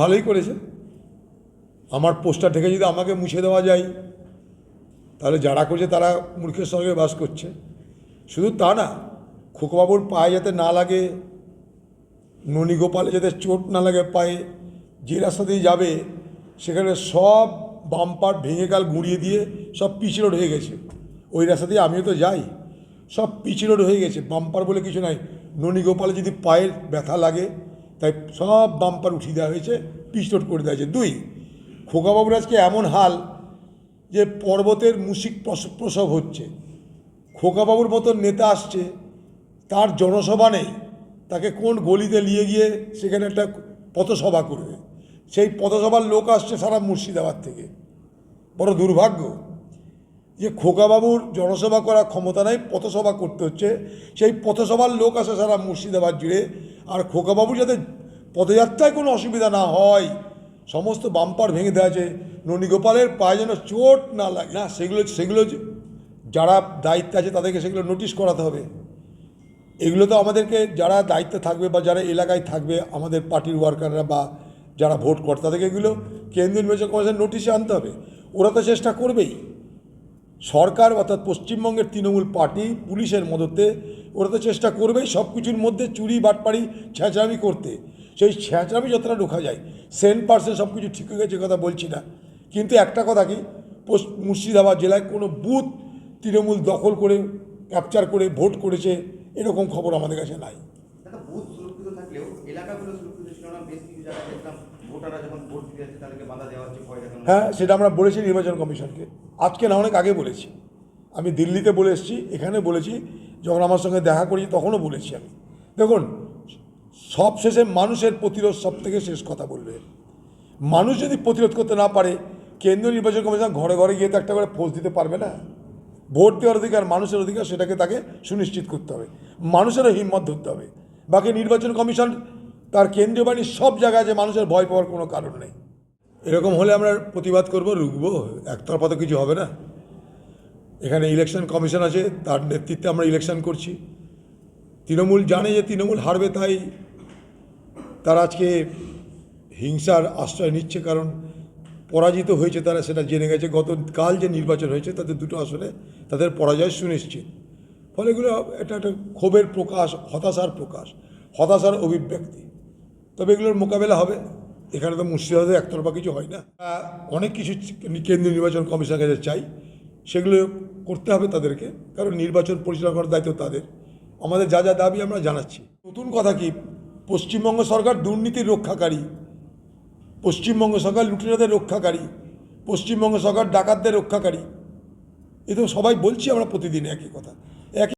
ভালোই করেছে। আমার পোস্টার থেকে যদি আমাকে মুছে দেওয়া যায়, তাহলে যারা করছে তারা মূর্খের সঙ্গে বাস করছে। শুধু তা না, খোকবাবুর পায়ে যাতে না লাগে, ননীগোপালে যাতে চোট না লাগে পায়ে, যে রাস্তা দিয়ে যাবে, সেখানে সব বাম্পার ভেঙে গাল গুঁড়িয়ে দিয়ে সব পিচ রোড হয়ে গেছে। ওই রাস্তা দিয়ে আমিও তো যাই। সব পিচ রোড হয়ে গেছে। বাম্পার বলে কিছু নাই। ননীগোপালে যদি পায়ের ব্যথা লাগে তাই সব বাম্পার উঠিয়ে দেওয়া হয়েছে রোড করে দেওয়া হয়েছে। দুই খোকাবাবুর আজকে এমন হাল যে পর্বতের মুসিক প্রস- প্রসব হচ্ছে। খোকাবাবুর মতন নেতা আসছে, তার জনসভা নেই, তাকে কোন গলিতে নিয়ে গিয়ে সেখানে একটা পথসভা করবে? সেই পথসভার লোক আসছে সারা মুর্শিদাবাদ থেকে। বড় দুর্ভাগ্য যে খোকাবাবুর জনসভা করার ক্ষমতা নাই, পথসভা করতে হচ্ছে। সেই পথসভার লোক আসে সারা মুর্শিদাবাদ জুড়ে, আর খোকাবাবু যাতে পদযাত্রায় কোনো অসুবিধা না হয়। সমস্ত বাম্পার ভেঙে দেওয়া আছে। ননীগোপালের পায়ে যেন চোট না লাগে। না, সেগুলো সেগুলো যারা দায়িত্বে আছে তাদেরকে সেগুলো নোটিশ করাতে হবে। এগুলো তো আমাদেরকে যারা দায়িত্বে থাকবে বা যারা এলাকায় থাকবে, আমাদের পার্টির ওয়ার্কাররা বা যারা ভোট করে তাদেরকে এগুলো কেন্দ্রীয় নির্বাচন কমিশন নোটিশে আনতে হবে। ওরা তো চেষ্টা করবেই। সরকার অর্থাৎ পশ্চিমবঙ্গের তৃণমূল পার্টি পুলিশের মদতে ওরা তো চেষ্টা করবেই সব কিছুর মধ্যে চুরি, বাটপাড়ি ছ্যাঁচড়ামি করতে। সেই ছ্যাঁচড়ামি যতটা ঢোকা যায় সেন্ট পার্সেন্ট সব কিছু ঠিক হয়ে গেছে কথা বলছি না। কিন্তু একটা কথা কি পশ্চ- মুর্শিদাবাদ জেলায় কোনো বুথ তৃণমূল দখল করে ক্যাপচার করে ভোট করেছে এরকম খবর আমাদের কাছে নাই। হ্যাঁ সেটা আমরা বলেছি নির্বাচন কমিশনকে। আজকে না অনেক আগে বলেছি। আমি দিল্লিতে বলে এসেছি এখানে বলেছি যখন আমার সঙ্গে দেখা করেছি তখনও বলেছি আমি। দেখুন সব শেষে মানুষের প্রতিরোধ সব থেকে শেষ কথা বলবে। মানুষ যদি প্রতিরোধ করতে না পারে, কেন্দ্রীয় নির্বাচন কমিশন ঘরে ঘরে গিয়ে তো একটা করে ফোর্স দিতে পারবে না। ভোট দেওয়ার অধিকার, মানুষের অধিকার, সেটাকে তাকে সুনিশ্চিত করতে হবে। মানুষেরও হিম্মত ধরতে হবে। বাকি নির্বাচন কমিশন, তার কেন্দ্রীয় বাহিনী সব জায়গায় যে মানুষের ভয় পাওয়ার কোনো কারণ নেই। এরকম হলে আমরা প্রতিবাদ করব, রুখবো, একতরফা তো কিছু হবে না। এখানে ইলেকশন কমিশন আছে, তার নেতৃত্বে আমরা ইলেকশন করছি। তৃণমূল জানে যে তৃণমূল হারবে তাই তারা আজকে হিংসার আশ্রয় নিচ্ছে, কারণ পরাজিত হয়েছে তারা, সেটা জেনে গেছে। গতকাল যে নির্বাচন হয়েছে, তাদের দুটো আসলে তাদের পরাজয় সুনিশ্চিত ফলে এগুলো এটা একটা ক্ষোভের প্রকাশ, হতাশার প্রকাশ, হতাশার অভিব্যক্তি। তবে এগুলোর মোকাবেলা হবে। এখানে তো মুর্শিদাবাদে একতরফা কিছু হয় না। অনেক কিছু কেন্দ্রীয় নির্বাচন কমিশনের কাছে চাই। সেগুলো করতে হবে তাদেরকে, কারণ নির্বাচন পরিচালনা করার দায়িত্ব তাদের। আমাদের যা যা দাবি আমরা জানাচ্ছি। নতুন কথা কি? পশ্চিমবঙ্গ সরকার দুর্নীতির রক্ষাকারী। পশ্চিমবঙ্গ সরকার লুটেরাদের রক্ষাকারী। পশ্চিমবঙ্গ সরকার ডাকাতদের রক্ষাকারী। এ তো সবাই বলছি আমরা প্রতিদিন একই কথা। একই